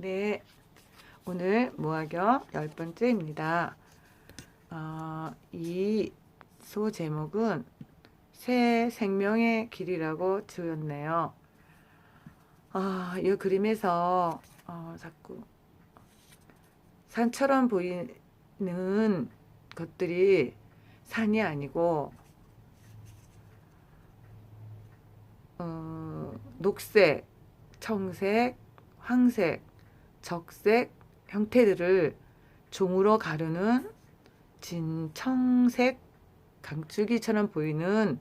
네, 오늘 모학역 열 번째입니다. 어, 이 소 제목은 새 생명의 길이라고 지었네요. 아, 이 그림에서 어, 자꾸 산처럼 보이는 것들이 산이 아니고 어, 녹색, 청색, 황색, 적색 형태들을 종으로 가르는 진청색 강줄기처럼 보이는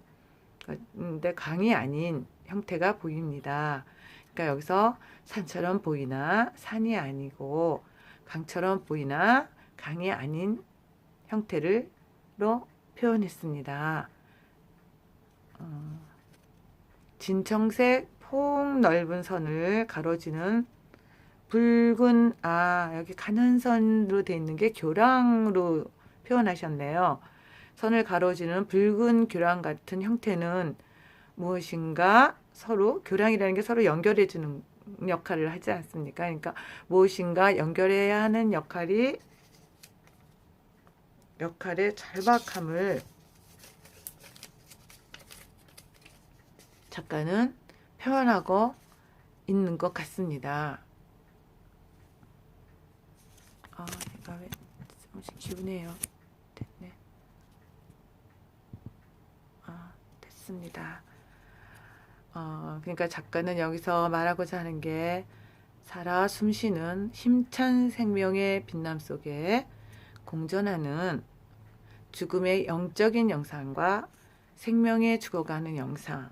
근데 강이 아닌 형태가 보입니다. 그러니까 여기서 산처럼 보이나 산이 아니고 강처럼 보이나 강이 아닌 형태를로 표현했습니다. 어, 진청색 폭 넓은 선을 가로지는 붉은 아 여기 가는 선으로 돼 있는 게 교랑으로 표현하셨네요. 선을 가로지는 붉은 교랑 같은 형태는 무엇인가 서로 교랑이라는 게 서로 연결해 주는 역할을 하지 않습니까? 그러니까 무엇인가 연결해야 하는 역할이 역할의 절박함을 작가는 표현하고 있는 것 같습니다. 아, 내가 왜 조금씩 기분해요. 됐네. 아, 됐습니다. 어, 그러니까 작가는 여기서 말하고자 하는 게 살아 숨쉬는 힘찬 생명의 빛남 속에 공존하는 죽음의 영적인 영상과 생명의 죽어가는 영상,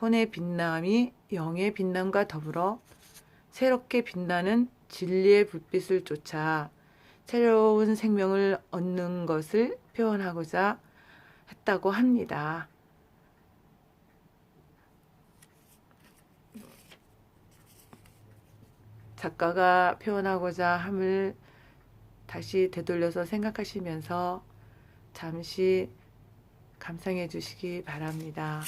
혼의 빛남이 영의 빛남과 더불어 새롭게 빛나는 진리의 불빛을 쫓아 새로운 생명을 얻는 것을 표현하고자 했다고 합니다. 작가가 표현하고자 함을 다시 되돌려서 생각하시면서 잠시 감상해 주시기 바랍니다.